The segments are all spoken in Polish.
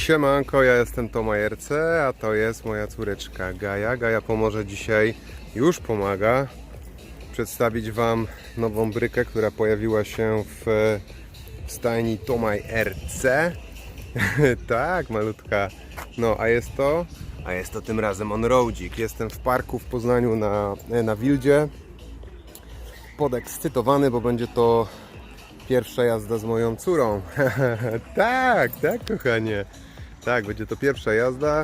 Siemanko, ja jestem Tomajerce, a to jest moja córeczka Gaja. Gaja pomoże dzisiaj, już pomaga, przedstawić Wam nową brykę, która pojawiła się w w stajni Tomaj RC. tak, malutka. No, a jest to, a jest to tym razem on-roadzik. Jestem w parku w Poznaniu na, na Wildzie. Podekscytowany, bo będzie to pierwsza jazda z moją córą. tak, tak, kochanie. Tak, będzie to pierwsza jazda.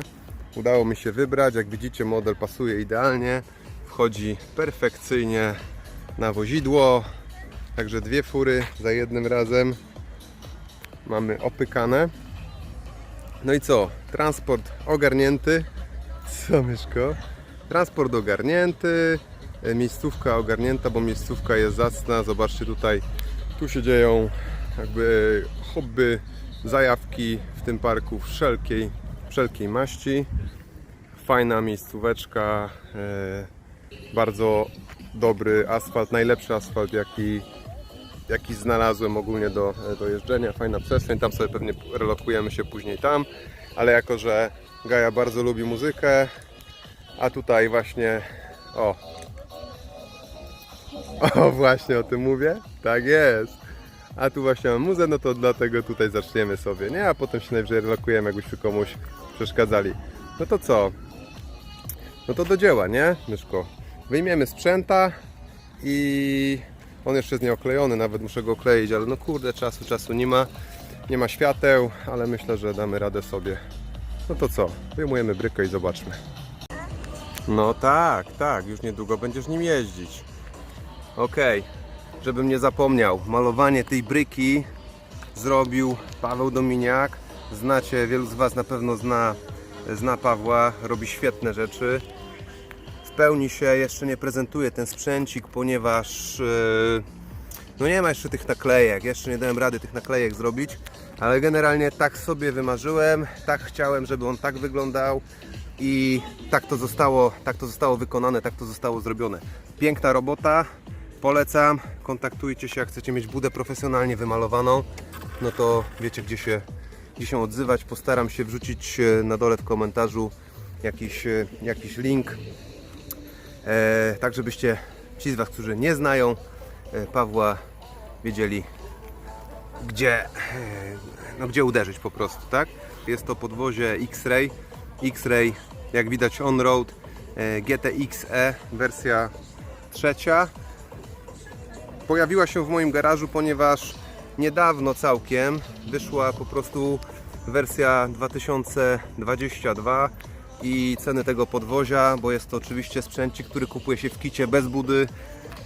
Udało mi się wybrać. Jak widzicie, model pasuje idealnie. Wchodzi perfekcyjnie na wozidło. Także dwie fury za jednym razem. Mamy opykane. No i co? Transport ogarnięty. Co, Myszko? Transport ogarnięty. Miejscówka ogarnięta, bo miejscówka jest zacna. Zobaczcie tutaj, tu się dzieją jakby hobby, zajawki w tym parku wszelkiej, wszelkiej maści. Fajna miejscóweczka, e, bardzo dobry asfalt, najlepszy asfalt jaki, jaki znalazłem ogólnie do, do jeżdżenia. Fajna przestrzeń, tam sobie pewnie relokujemy się później tam, ale jako, że Gaja bardzo lubi muzykę, a tutaj właśnie, o, o właśnie o tym mówię, tak jest. A tu właśnie mam muzę, no to dlatego tutaj zaczniemy sobie, nie? A potem się najwyżej relokujemy, jakbyśmy komuś przeszkadzali. No to co? No to do dzieła, nie, Myszko? Wyjmiemy sprzęta i on jeszcze jest nieoklejony, nawet muszę go okleić, ale no kurde, czasu, czasu nie ma. Nie ma świateł, ale myślę, że damy radę sobie. No to co? Wyjmujemy brykę i zobaczmy. No tak, tak, już niedługo będziesz nim jeździć. Okej, żebym nie zapomniał, malowanie tej bryki zrobił Paweł Dominiak. Znacie, wielu z Was na pewno zna, zna Pawła, robi świetne rzeczy. W pełni się jeszcze nie prezentuje ten sprzęcik, ponieważ yy, no nie ma jeszcze tych naklejek, jeszcze nie dałem rady tych naklejek zrobić, ale generalnie tak sobie wymarzyłem, tak chciałem, żeby on tak wyglądał i tak to zostało, tak to zostało wykonane, tak to zostało zrobione. Piękna robota, polecam, kontaktujcie się, jak chcecie mieć budę profesjonalnie wymalowaną, no to wiecie gdzie się, gdzie się odzywać, postaram się wrzucić e, na dole w komentarzu jakiś, e, jakiś link, e, tak żebyście ci z Was, którzy nie znają e, Pawła, wiedzieli gdzie, no, gdzie uderzyć po prostu, tak? Jest to podwozie X-Ray, X-Ray, jak widać on-road GTX-E, wersja trzecia. Pojawiła się w moim garażu, ponieważ niedawno całkiem wyszła po prostu wersja 2022 i ceny tego podwozia, bo jest to oczywiście sprzęcik, który kupuje się w kicie bez budy,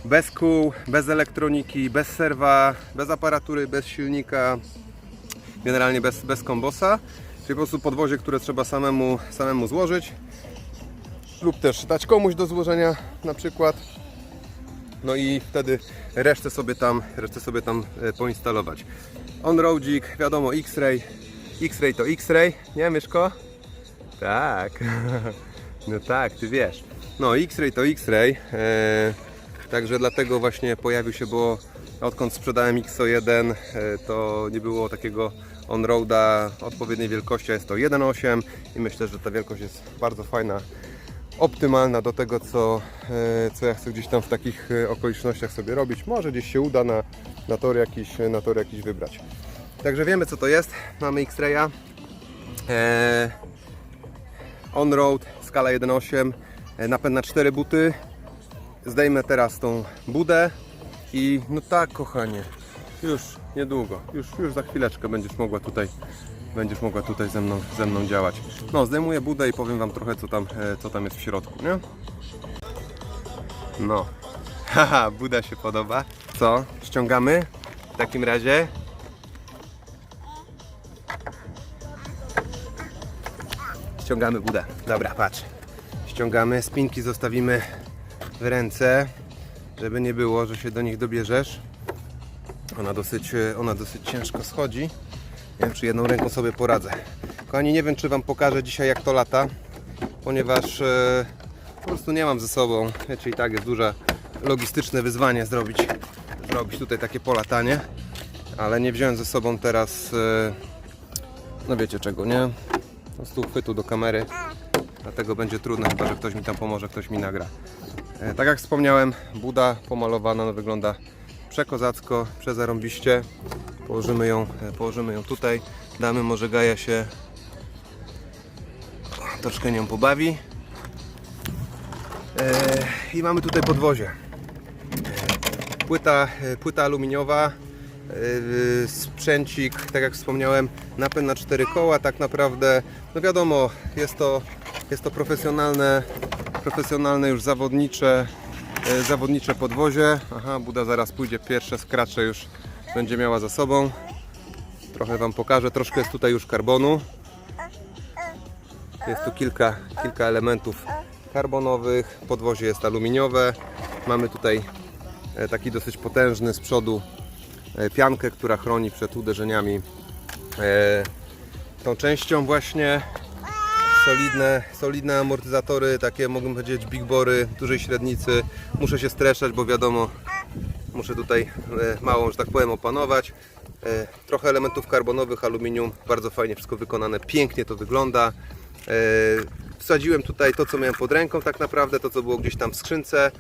bez kół, bez elektroniki, bez serwa, bez aparatury, bez silnika, generalnie bez, bez kombosa, czyli po prostu podwozie, które trzeba samemu, samemu złożyć. Lub też dać komuś do złożenia na przykład no i wtedy resztę sobie tam, resztę sobie tam e, poinstalować. On-roadzik, wiadomo X-Ray, X-Ray to X-Ray, nie Myszko? Tak, no tak, ty wiesz. No X-Ray to X-Ray, e, także dlatego właśnie pojawił się, bo odkąd sprzedałem XO1 e, to nie było takiego on-roada odpowiedniej wielkości, jest to 1.8 i myślę, że ta wielkość jest bardzo fajna optymalna do tego, co, e, co ja chcę gdzieś tam w takich e, okolicznościach sobie robić. Może gdzieś się uda na, na, tor, jakiś, na tor jakiś wybrać. Także wiemy co to jest. Mamy X-Raya. E, on-road, skala 1.8, e, napęd na 4 buty. Zdejmę teraz tą budę i no tak kochanie, już niedługo, już, już za chwileczkę będziesz mogła tutaj będziesz mogła tutaj ze mną, ze mną działać. No, zdejmuję budę i powiem Wam trochę, co tam, e, co tam jest w środku, nie? No. Haha, buda się podoba. Co? Ściągamy? W takim razie? Ściągamy budę. Dobra, patrz. Ściągamy, spinki zostawimy w ręce, żeby nie było, że się do nich dobierzesz. Ona dosyć, e, ona dosyć ciężko schodzi. Nie wiem, czy jedną ręką sobie poradzę. Kochani, nie wiem, czy Wam pokażę dzisiaj, jak to lata, ponieważ e, po prostu nie mam ze sobą. Wiecie, i tak jest duże logistyczne wyzwanie zrobić, zrobić tutaj takie polatanie, ale nie wziąłem ze sobą teraz e, no wiecie czego, nie? Po prostu chwytu do kamery. Dlatego będzie trudno, chyba że ktoś mi tam pomoże, ktoś mi nagra. E, tak jak wspomniałem, Buda pomalowana, no wygląda przekozacko, przezarąbiście. Położymy ją, e, położymy ją tutaj. Damy może Gaja się troszkę nią pobawi. E, I mamy tutaj podwozie. E, Płyta, płyta aluminiowa, sprzęcik, tak jak wspomniałem, napęd na cztery koła, tak naprawdę, no wiadomo, jest to, jest to profesjonalne, profesjonalne już zawodnicze, zawodnicze podwozie. Aha, Buda zaraz pójdzie, pierwsze skracze już będzie miała za sobą. Trochę Wam pokażę, troszkę jest tutaj już karbonu. Jest tu kilka, kilka elementów karbonowych, podwozie jest aluminiowe. Mamy tutaj e, taki dosyć potężny z przodu e, piankę, która chroni przed uderzeniami e, tą częścią właśnie. Solidne, solidne amortyzatory, takie mogę powiedzieć big bory dużej średnicy. Muszę się streszczać, bo wiadomo, muszę tutaj e, małą, że tak powiem, opanować. E, Trochę elementów karbonowych, aluminium, bardzo fajnie wszystko wykonane, pięknie to wygląda. E, Wsadziłem tutaj to, co miałem pod ręką, tak naprawdę, to, co było gdzieś tam w skrzynce.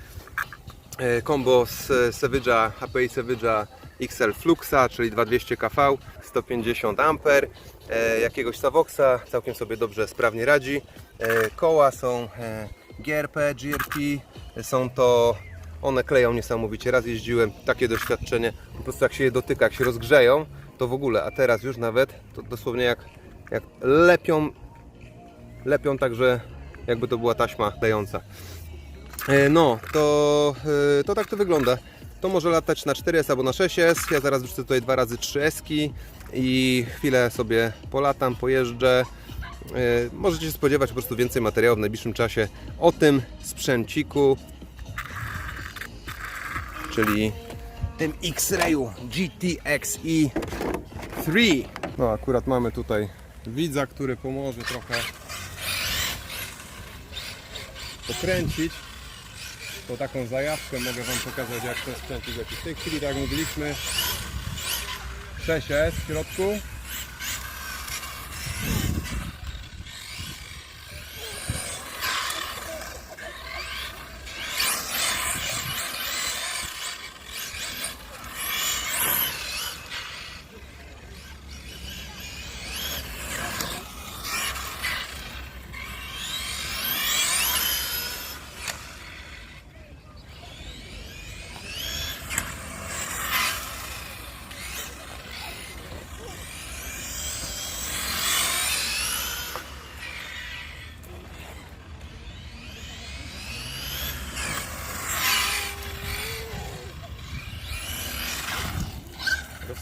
Combo z Savage, HPI Savage XL Fluxa, czyli 2200 kV, 150 A, jakiegoś Savoxa, całkiem sobie dobrze, sprawnie radzi. Koła są GRP, GRP, są to, one kleją niesamowicie, raz jeździłem, takie doświadczenie, po prostu jak się je dotyka, jak się rozgrzeją, to w ogóle, a teraz już nawet, to dosłownie jak, jak lepią, lepią także jakby to była taśma klejąca. E, No, to, e, to tak to wygląda. To może latać na 4S albo na 6S. Ja zaraz wrzucę tutaj dwa razy 3S i chwilę sobie polatam, pojeżdżę. E, Możecie się spodziewać po prostu więcej materiału w najbliższym czasie o tym sprzęciku, czyli tym X-Rayu GTX-i 3. No akurat mamy tutaj widza, który pomoże trochę pokręcić to taką zajawkę mogę Wam pokazać jak sprzęcik leci. W tej chwili tak jak mówiliśmy 6S w środku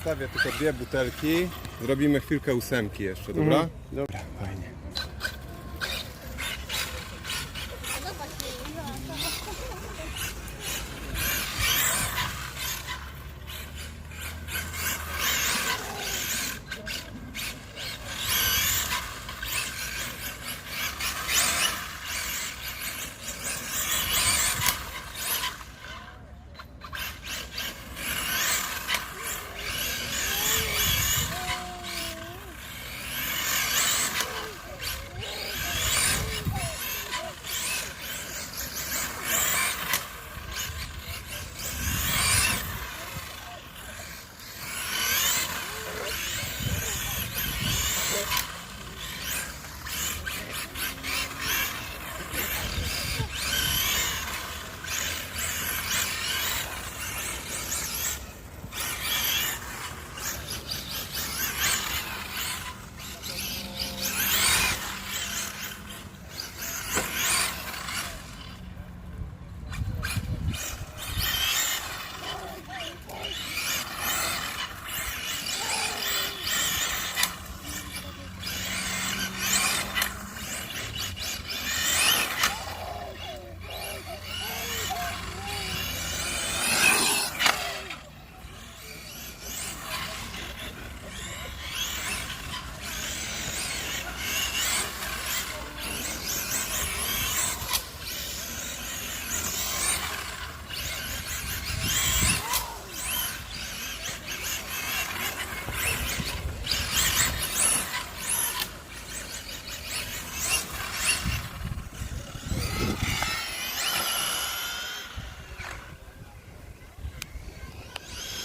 Rozstawię tylko dwie butelki. Zrobimy chwilkę ósemki jeszcze, dobra? Dobra, fajnie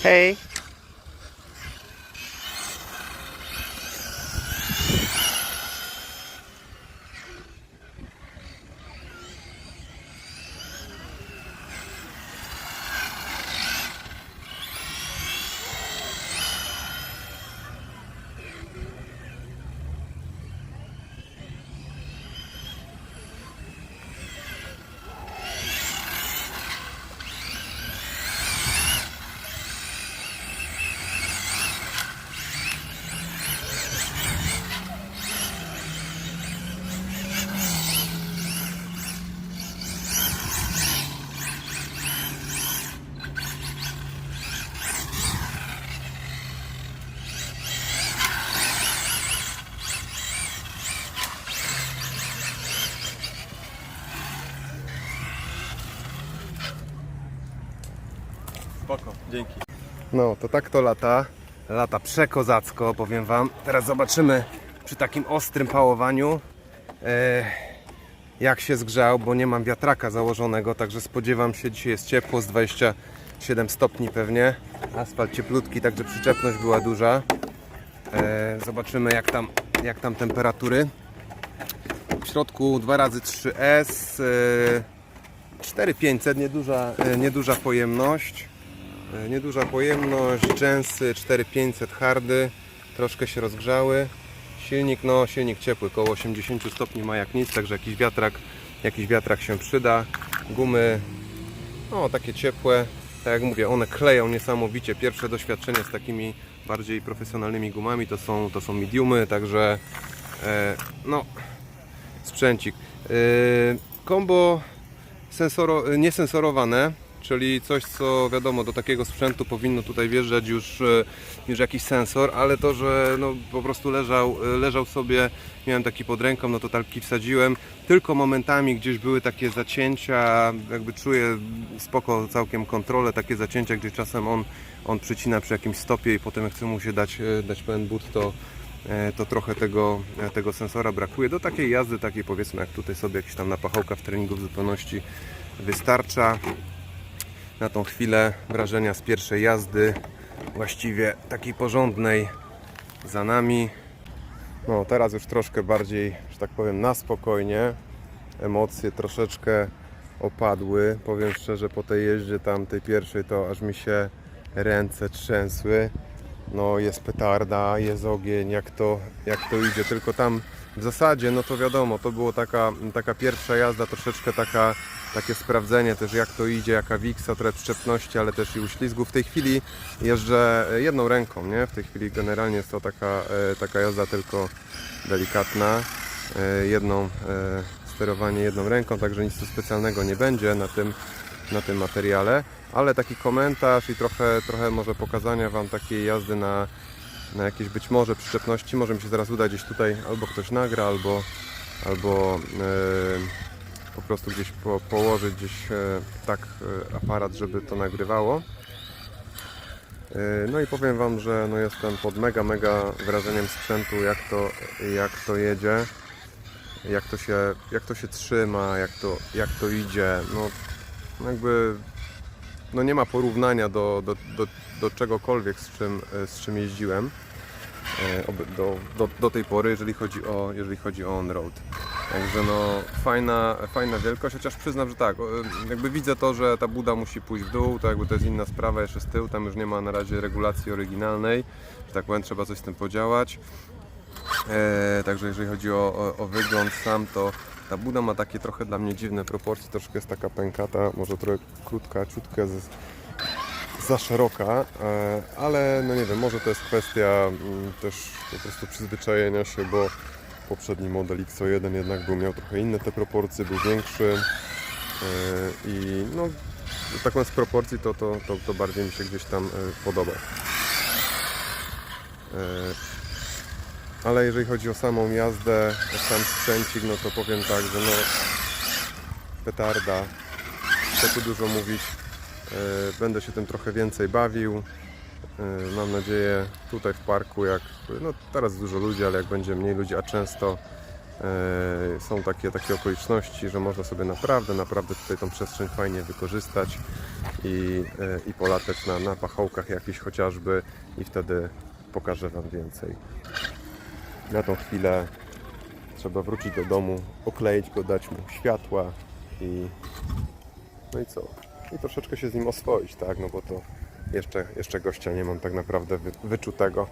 Hey. Dzięki. No, to tak to lata. Lata przekozacko, powiem Wam. Teraz zobaczymy przy takim ostrym pałowaniu, e, jak się zgrzał, bo nie mam wiatraka założonego, także spodziewam się, dzisiaj jest ciepło, z 27 stopni pewnie. Asfalt cieplutki, także przyczepność była duża. E, zobaczymy, jak tam, jak tam temperatury. W środku 2 razy 3S, e, 4500, nieduża, e, nieduża pojemność. E, Nieduża pojemność, dżensy 4500 hardy, troszkę się rozgrzały. Silnik, no silnik ciepły, około 80 stopni ma jak nic, także jakiś wiatrak, jakiś wiatrak się przyda. Gumy, no takie ciepłe, tak jak mówię, one kleją niesamowicie. Pierwsze doświadczenie z takimi bardziej profesjonalnymi gumami to są, to są mediumy, także e, no sprzęcik. E, Kombo sensoro, niesensorowane, czyli coś, co wiadomo, do takiego sprzętu powinno tutaj wjeżdżać już, e, już jakiś sensor, ale to, że no, po prostu leżał, e, leżał sobie, miałem taki pod ręką, no to talki wsadziłem, tylko momentami gdzieś były takie zacięcia, jakby czuję spoko całkiem kontrolę, takie zacięcia, gdzie czasem on, on przycina przy jakimś stopie i potem jak chce mu się dać, e, dać pełen but, to to trochę tego, tego sensora brakuje. Do takiej jazdy, takiej powiedzmy jak tutaj sobie jakiś tam napachołka w treningu w zupełności wystarcza. Na tą chwilę wrażenia z pierwszej jazdy, właściwie takiej porządnej za nami. No teraz już troszkę bardziej, że tak powiem, na spokojnie. Emocje troszeczkę opadły. Powiem szczerze, po tej jeździe tam tej pierwszej to aż mi się ręce trzęsły no jest petarda, jest ogień, jak to, jak to idzie, tylko tam w zasadzie, no to wiadomo, to było taka, taka pierwsza jazda, troszeczkę taka, takie sprawdzenie też jak to idzie, jaka wiksa, trochę przyczepności, ale też i uślizgu. W tej chwili jeżdżę jedną ręką, nie? W tej chwili generalnie jest to taka, e, taka jazda tylko delikatna, e, jedną, e, sterowanie jedną ręką, także nic tu specjalnego nie będzie na tym, na tym materiale, ale taki komentarz i trochę, trochę może pokazania Wam takiej jazdy na, na jakieś być może przyczepności. Może mi się zaraz uda gdzieś tutaj albo ktoś nagra, albo, albo e, po prostu gdzieś po, położyć gdzieś e, tak e, aparat, żeby to nagrywało. E, No i powiem Wam, że no jestem pod mega, mega wrażeniem sprzętu, jak to, jak to jedzie, jak to się, jak to się trzyma, jak to, jak to idzie. No, jakby no nie ma porównania do, do, do, do czegokolwiek, z czym, z czym jeździłem do, do, do tej pory, jeżeli chodzi o, jeżeli chodzi o on-road. Także no fajna, fajna wielkość, chociaż przyznam, że tak, jakby widzę to, że ta buda musi pójść w dół, to jakby to jest inna sprawa, jeszcze z tyłu, tam już nie ma na razie regulacji oryginalnej, że tak powiem, trzeba coś z tym podziałać. E, także jeżeli chodzi o, o, o wygląd sam, to ta buda ma takie trochę dla mnie dziwne proporcje, troszkę jest taka pękata, może trochę krótka, ciutka, z, za szeroka, e, ale no nie wiem, może to jest kwestia mm, też po prostu przyzwyczajenia się, bo poprzedni model XO1 jednak był, miał trochę inne te proporcje, był większy e, i no tak powiem z proporcji to, to, to, to bardziej mi się gdzieś tam e, podoba. E, ale jeżeli chodzi o samą jazdę, o sam sprzęcik, no to powiem tak, że no petarda, co tu dużo mówić, będę się tym trochę więcej bawił. E, Mam nadzieję tutaj w parku, jak no teraz dużo ludzi, ale jak będzie mniej ludzi, a często e, są takie, takie okoliczności, że można sobie naprawdę, naprawdę tutaj tą przestrzeń fajnie wykorzystać i, e, i polatać na, na pachołkach jakichś chociażby i wtedy pokażę Wam więcej. Na tą chwilę trzeba wrócić do domu, okleić go, dać mu światła i no i co? I troszeczkę się z nim oswoić, tak? No bo to jeszcze, jeszcze gościa nie mam tak naprawdę wy, wyczutego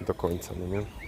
do końca, no nie?